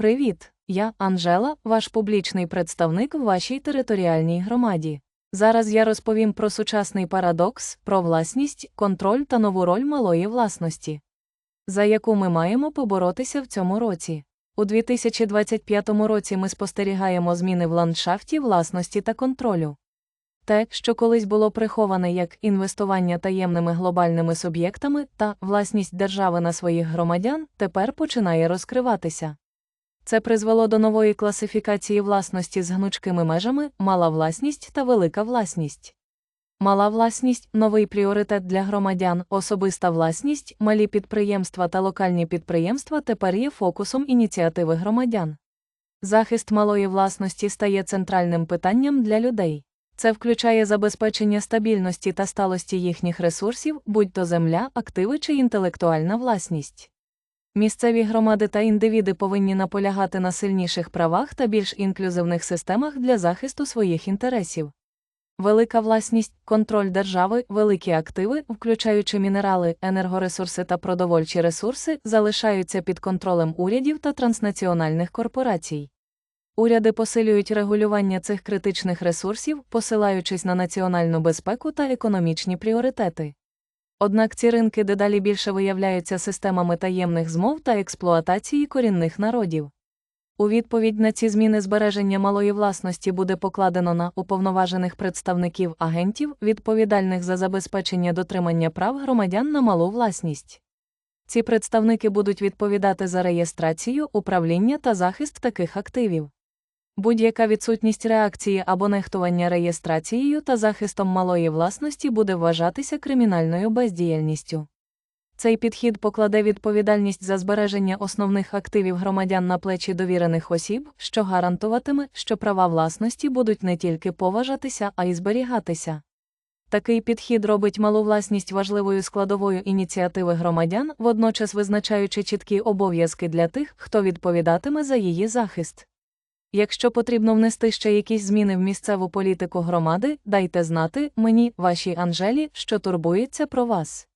Привіт! Я Анжела, ваш публічний представник в вашій територіальній громаді. Зараз я розповім про сучасний парадокс, про власність, контроль та нову роль малої власності, за яку ми маємо поборотися в цьому році. У 2025 році ми спостерігаємо зміни в ландшафті власності та контролю. Те, що колись було приховане як інвестування таємними глобальними суб'єктами та власність держави на своїх громадян, тепер починає розкриватися. Це призвело до нової класифікації власності з гнучкими межами, мала власність та велика власність. Мала власність новий пріоритет для громадян, особиста власність, малі підприємства та локальні підприємства тепер є фокусом ініціативи громадян. Захист малої власності стає центральним питанням для людей. Це включає забезпечення стабільності та сталості їхніх ресурсів, будь то земля, активи чи інтелектуальна власність. Місцеві громади та індивіди повинні наполягати на сильніших правах та більш інклюзивних системах для захисту своїх інтересів. Велика власність, контроль держави, великі активи, включаючи мінерали, енергоресурси та продовольчі ресурси, залишаються під контролем урядів та транснаціональних корпорацій. Уряди посилюють регулювання цих критичних ресурсів, посилаючись на національну безпеку та економічні пріоритети. Однак ці ринки дедалі більше виявляються системами таємних змов та експлуатації корінних народів. У відповідь на ці зміни збереження малої власності буде покладено на уповноважених представників агентів, відповідальних за забезпечення дотримання прав громадян на малу власність. Ці представники будуть відповідати за реєстрацію, управління та захист таких активів. Будь-яка відсутність реакції або нехтування реєстрацією та захистом малої власності буде вважатися кримінальною бездіяльністю. Цей підхід покладе відповідальність за збереження основних активів громадян на плечі довірених осіб, що гарантуватиме, що права власності будуть не тільки поважатися, а й зберігатися. Такий підхід робить малу власність важливою складовою ініціативи громадян, водночас визначаючи чіткі обов'язки для тих, хто відповідатиме за її захист. Якщо потрібно внести ще якісь зміни в місцеву політику громади, дайте знати мені, вашій Анжелі, що турбується про вас.